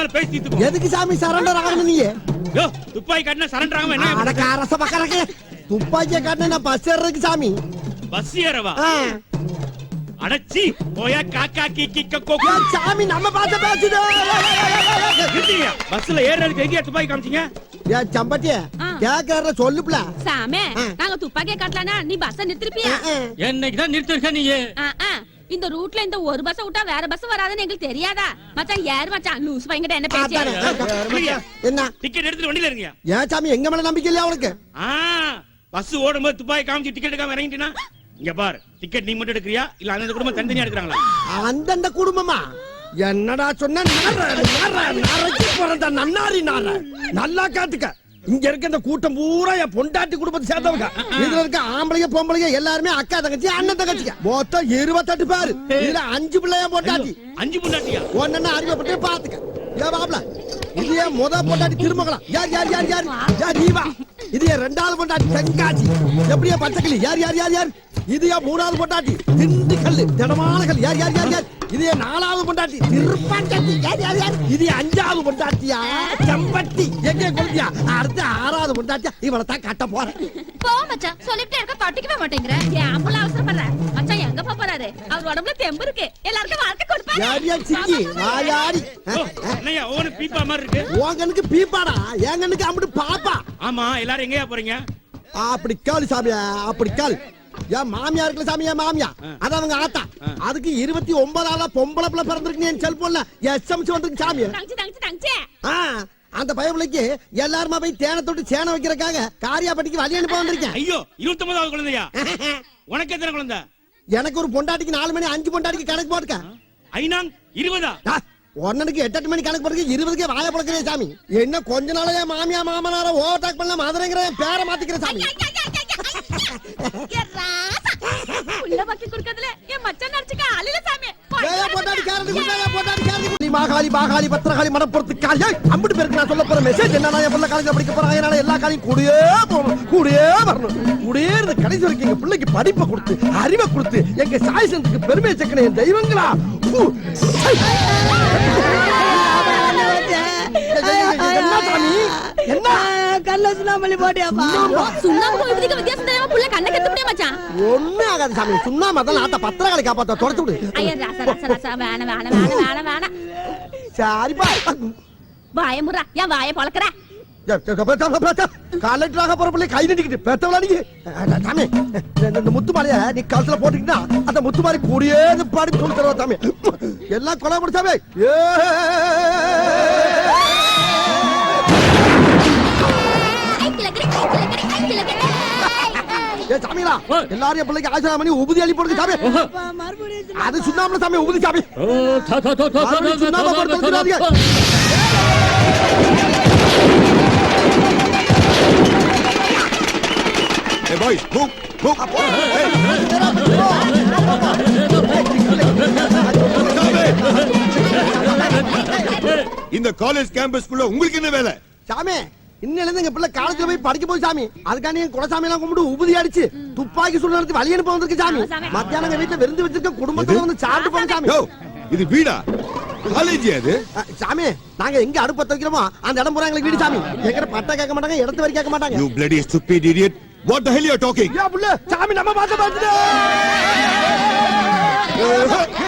இருந்தாலும் பேசி எதுக்கு சாமி சரண்டர் ஆகணும் நீங்க? யோ துப்பாக்கி காட்டினா சரண்டர் ஆகாம என்ன அடக்க அரச பக்கறக்கு துப்பாக்கிய காட்டின நான் பஸ் ஏறதுக்கு சாமி. பஸ் ஏறவா. அடச்சி போயா காக்கா கி கிக்க கோக்கு சாமி நம்ம பார்த்து பேசுது. பஸ்ல ஏறதுக்கு எங்கேயா துப்பாக்கி காமிச்சீங்க? ஏன் சம்பட்டிய ஆ. கேக்குற சொல்லுப்ல சாமே ஆ. நாங்க துப்பாக்கிய காட்டலனா நீ பஸ் நிறுத்திருப்பியா? என்னைக்கு தான் நிறுத்திருக்க நீ. இந்த ரூட்ல இந்த ஒரு பஸ் விட்டா வேற பஸ் வராதுன்னு எங்களுக்கு தெரியாதா? மச்சான் யார் மச்சான்? லூஸ் பையன்கிட்ட என்ன பேச்சு என்ன? டிக்கெட் எடுத்துட்டு வண்டியில இருங்க. ஏன் சாமி எங்க மேல நம்பிக்கை இல்லையா உனக்கு? ஆ பஸ் ஓடும்போது துப்பாக்கி காமிச்சு டிக்கெட் எடுக்காம இறங்கிட்டீனா இங்க பார் டிக்கெட் நீ மட்டும் எடுக்கறியா? இல்ல அந்த குடும்பம் தனித்தனியா எடுக்கறாங்களா? அந்தந்த குடும்பமா? என்னடா சொன்ன? நர, நர, நரைக்கு பிறந்த நன்னாரி நார நல்லா காட்டுக்க இங்க இருக்க இந்த கூட்டம் பூரா என் பொண்டாட்டி குடும்பத்தை சேர்ந்தவங்க. இதுல இருக்க ஆம்பளைங்க பொம்பளைங்க எல்லாருமே அக்கா தங்கச்சி அண்ணன் தங்கச்சிங்க. மொத்தம் இருபத்தெட்டு பேரு. இதுல அஞ்சு பிள்ளைய பொண்டாட்டி. அஞ்சு முன்னாட்டியா ஒன்னு அறிவுப்பட்டு பாத்துக்க. ஏ பாப்ல இது என் முத பொண்டாட்டி திருமகலாம் யார் யார் யார் யார்? யார் நீவா இது என் ரெண்டாவது பொண்டாட்டி தெங்காச்சி எப்படியா பச்சைக்கிளி? யார் யார் யார் யார்? இது என் மூணாவது பொண்டாட்டி? திண்டுக்கல்லு திடமான கல் யார் யார் யார் யார்? இது என் நாலாவது பொண்டாட்டி? திருப்பாண்டாட்டி யார் யார் யார்? இது அஞ்சாவது பொண்டாட்டியா? செம்பட்டி. எங்க கொளுத்தியா அடுத்த ஆறாவது பொண்டாட்டியா இவளை தான் கட்ட போறேன். போ மச்சான். சொல்லிட்டே இருக்க கட்டிக்கவே மாட்டேங்கிற. ஏன் புள்ள அவசரப்படுற? மச்சான் எங்க போப் போறாரு? அவர் உடம்புல தெம்பு இருக்கு. எல்லாருக்கும் வாழ்க்கை கொடுப்பாரு. யார் யார் சிக்கி? வாயாடி ஓ, என்னய்யா ஒவ்வொரு பீப்பா மாதிரி இருக்கு. உன் கண்ணுக்கு பீப்பாடா என் கண்ணுக்கு அம்பிட்டு பாப்பா. ஆமா எல்லாரும் எங்கயா போறீங்க? அப்படி கால் சாமியா அப்படி கால் என் மாமியா இருக்குல்ல சாமி என் மாமியா? அது அவங்க ஆத்தா. அதுக்கு இருபத்தி ஒன்பதாவதா பொம்பளை பிள்ளை பிறந்திருக்கு என் செல்போன்ல எஸ்எம்சி வந்திருக்கு சாமி. அந்த பயபிள்ளைக்கு எல்லாருமா போய் தேனை தொட்டு சேனை வைக்கிறக்காக காரியாப்பட்டிக்கு வழி அனுப்ப வந்திருக்கேன் ஐயோ இருபத்தி ஒன்பதாவது குழந்தையா உனக்கு எத்தனை குழந்தை எனக்கு ஒரு பொண்டாட்டிக்கு நாலு மணி அஞ்சு பொண்டாட்டிக்கு கணக்கு போட்டுக்க ஐநாங் இருபதா ஆ, ஒன்னனுக்கு எட்டு எட்டு மணி கணக்கு போட்டுக்க இருபதுக்கே வாய பழக்கிறேன் சாமி என்ன கொஞ்ச நாளையா மாமியா மாமனார ஓவர்டேக் பண்ணல மதுரைங்கிற பேரை மாத்திக்கிறேன் சாமி உள்ள பக்கி குடுக்கறதுல என் மச்சான் மாகாளி மாகாளி பத்திரகாளி மடப்புறத்து காளி ஏய், அம்பிட்டு பேருக்கு நான் சொல்ல போற மெசேஜ் என்ன என் பிள்ளை காலேஜ் படிக்க போறாங்க அதனால எல்லா காலையும் கூடயே போகணும் கூடயே வரணும். கூடயே இருந்து கடைசி வரைக்கும் எங்க பிள்ளைக்கு படிப்பை கொடுத்து அறிவை கொடுத்து எங்க சாய்சனுக்கு பெருமை சேர்க்கணும் என் தெய்வங்களா. என்ன கல்ல சுண்ணாமல்லி போட்டியாப்பா? சுண்ணாம்பு? வித்தியாசம் தெரியாம புள்ள கண்ணை ஒண்ணு ஆகாது சாமி. சும்மா மதம் ஆத்த பத்திரகாளி காப்பாத்த தொடச்சு விடு. வேணாம் சரிப்பா வாய முறா. ஏன் வாய பொளக்குற கலெக்டராக போற பிள்ளை கை நீட்டிக்கிட்டு பெத்தவளா நீ? சாமி. இந்த- முத்து மாலைய நீ கழுத்துல போட்டுக்கிட்டா அந்த முத்து மாதிரி கூடியே பாடி சொல்லி தருவா சாமி. எல்லாம் கொலை முடிச்சாமே ஐ சாமிங்களா எல்லாரும் பிள்ளைக்கு ஆசிரியர் பண்ணி உபதி அள்ளி போடுங்க சாமி. மறுபடியும் அது சுண்ணாமல சாமி உபதி சாமி. மறுபடியும் சுண்ணாம்பை போட்டு தொலைச்சிடாதீங்க. Hey boys, move, move. இந்த காலேஜ் கேம்பஸ்க்குள்ள உங்களுக்கு என்ன வேலை? சாமி இன்னில இருந்து எங்க பிள்ளை காலேஜ்ல போய் படிக்க போய் சாமி. அதுக்காண்டி என் குலசாமி எல்லாம் கும்பிட்டு உபதி அடிச்சு துப்பாக்கி சுடு நடத்தி வழி அனுப்ப வந்திருக்கு சாமி. மத்தியானம் எங்க வீட்டுல விருந்து வச்சிருக்க குடும்பத்துல வந்து சாப்பிட்டு போங்க சாமி. யோ இது வீடா? காலேஜ் அது சாமி நாங்க எங்க அடுப்பு பத்த வைக்கிறோமோ அந்த இடம் பூரா எங்களுக்கு வீடு சாமி. எங்கிட்ட பட்டா கேட்க மாட்டாங்க இடத்து வரை கேட்க மாட்டாங்க. You bloody stupid idiot. What the hell you are talking? ஐயா புள்ள சாமி நம்ம பார்த்து பார்த்துட்டு.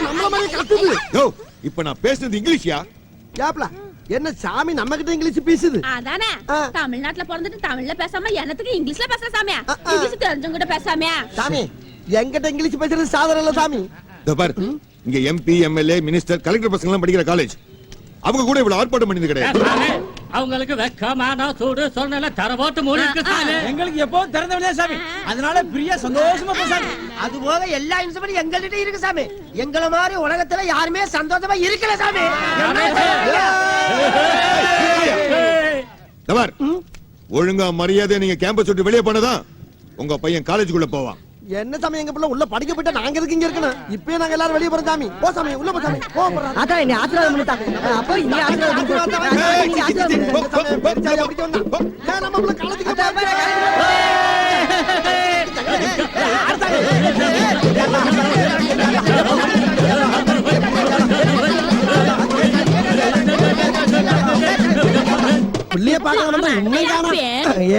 நம்மள மாதிரி கத்துது. யோ இப்ப நான் பேசுனது இங்கிலீஷ்யா? ஏப்ல என்ன சாமி நம்ம கிட்ட இங்கிலீஷ் பேசுது? அதானே. தமிழ்நாட்டுல பிறந்துட்டு தமிழ்ல பேசாம என்னத்துக்கு இங்கிலீஷ்ல பேசுற சாமியா. இங்கிலீஷ் தெரிஞ்சவங்க பேசாமியா? சாமி எங்கிட்ட இங்கிலீஷ் பேசுறது சாதாரண இல்ல சாமி. பாரு இங்க எம்பி எம்எல்ஏ மினிஸ்டர் கலெக்டர் பசங்க எல்லாம் படிக்கிற காலேஜ் அவங்க கூட இவ்வளவு ஆர்ப்பாட்டம் பண்ணது கிடையாது. அவங்களுக்கு வெக்கமான சூடு சொன்ன தர போட்டு மூடி இருக்கு சாமி எங்களுக்கு எப்போ திறந்தவனே சாமி. அதனால பிரியா சந்தோஷமா சாமி. அது போக எல்லா இன்சூரன்ஸ் எங்கள்கிட்ட இருக்கு சாமி. எங்கள மாதிரி உலகத்துல யாருமே சந்தோஷமா இருக்கல சாமி. ஒழுங்கா மரியாதை நீங்க கேம்பஸ் விட்டு வெளியே போனதான் உங்க பையன் காலேஜுக்குள்ள போவான். என்ன சாமி எங்க பிள்ளை உள்ள படிக்க போயிட்டா நாங்க எதுக்கு இங்க இருக்கணும் இப்பயே நாங்க எல்லாரும் வெளியே போறோம் சாமி போ சாமி உள்ள போ சாமி போ போறோம் அதான் என்ன ஆசீர்வாதம் பண்ணிட்டாங்க அப்போ இனி ஆசீர்வாதம் நம்ம பிள்ளை காலேஜுக்கு பார்க்க வந்தா இன்னும் காணோம்.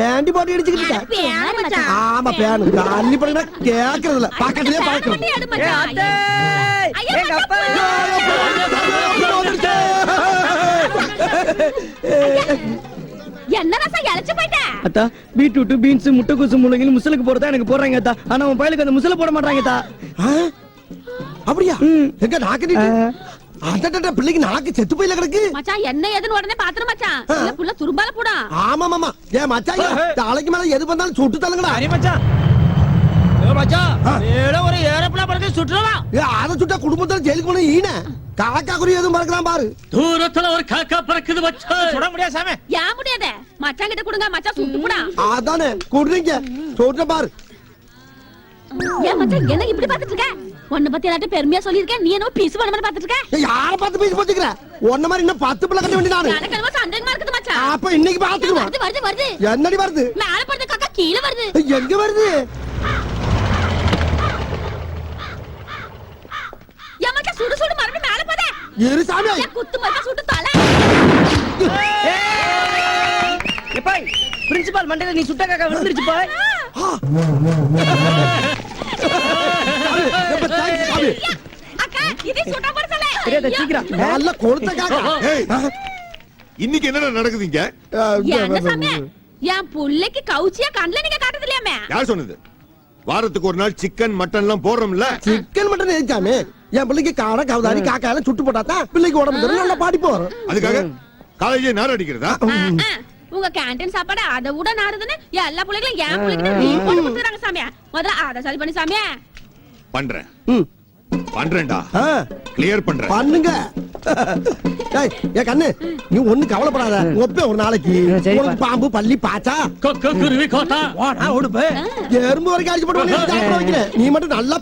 ஏண்டி போட்டு இடிச்சுக்கிட்டு. ஆமா பேனு தள்ளி படுங்க கேக்குறது இல்ல பக்கத்துலயே அத்தா! பீட்ரூட் பீன்ஸ் முட்டைக்கோசு முள்ளங்கின்னு முசலுக்கு போறதா எனக்கு போடுறாங்க அத்தா. ஆனா உன் பயலுக்கு அந்த முசல போட மாட்டாங்க அத்தா? அப்படியா? எங்க நாக்கு அடடட பிள்ளைக்கு நாக்கு செத்து போயில கிடக்கு. மச்சான் என்ன ஏதுன்னு உடனே பாத்துரு மச்சான். இல்ல புள்ள துரும்பால போடா. ஆமா மாமா ஏன் மச்சாங்க தலைக்கு மேல எது வந்தாலும் சுட்டு தள்ளுங்கடா. சரி மச்சான். ஏ மச்சான். ஏடா ஒரு ஏரோப்ளேன் பறக்க சுற்றுவா ஏ, அதை சுட்டா குடும்பத்துல ஜெயிலுக்கு போன ஈன. காக்கா குறி எதுவும் மறக்கலாம் பாரு. தூரத்துல ஒரு காக்கா பறக்குது மச்சான். சுட முடியாது சாமி. ஏன் முடியாத? மச்சான் கிட்ட கொடுங்க மச்சான் சுட்டு போடா. அதானே குடுறீங்க சொல்ற பாரு. ஏன் மச்சான் என்ன இப்படி பாத்துட்டு இருக்க? உன்னை பத்தி எல்லாத்தையும் பெருமையா சொல்லியிருக்கேன் நீ என்ன பீஸ் பண்ண மாதிரி பாத்துட்டு இருக்க யார பார்த்து போச்சுக்கிற உன்ன மாதிரி இன்னும் பத்து பிள்ளை கட்ட வேண்டிய நானு எனக்கு என்னமோ சந்தேகமா இருக்குது மச்சான் அப்ப இன்னைக்கு பாத்துக்குவோம் வருது வருது வருது என்னடி வருது மேல படுத்த காக்கா கீழே வருது எங்க வருது ஏன் மச்சான் சுடு சுடு மறுபடியும் மேல போதே இரு சாமி குத்து மறுபடியும் சுட்டு தலை எப்பா பிரின்சிபால் மண்டையில நீ சுட்ட காக்கா விழுந்துருச்சு பாய் இன்னைக்கு என்னடா நடக்குதுங்க என்ன சாமி? என் புள்ளைக்கு கவுச்சியா கண்ணுல நீங்க காட்டுறது இல்லையாமே யார் சொன்னது? வாரத்துக்கு ஒரு நாள் சிக்கன் மட்டன் எல்லாம் போடுறோம்ல. சிக்கன் மட்டன் எரிச்சாமே என் பிள்ளைக்கு காடை கவுதாரி காக்கா எல்லாம் சுட்டு போட்டா தான் பிள்ளைக்கு உடம்பு தரும் நல்லா பாடி போறோம் அதுக்காக காலேஜே நேரம் அடிக்கிறதா. உங்க கேண்டீன் சாப்பாடு அதை விட நாடுதுன்னு எல்லா பிள்ளைகளும் என் கொடுத்துறாங்க சாமியா. முதல்ல அதை சரி பண்ணி சாமியா. பண்றேன். ம். பண்றேன்டா. ஆ, கிளியர் பண்றேன். பண்ணுங்க. ஏய், கண்ணு நீ ஒண்ணு கவலைப்படாத. ஒப்பே ஒரு நாளைக்கு. உனக்கு பாம்பு பள்ளி பாச்சா? குருவி கோட்டா ஓ நான் ஓடுப்பேன் எறும்பு வரைக்கும் அடிச்சு போட்டு நீ மட்டும் நல்லா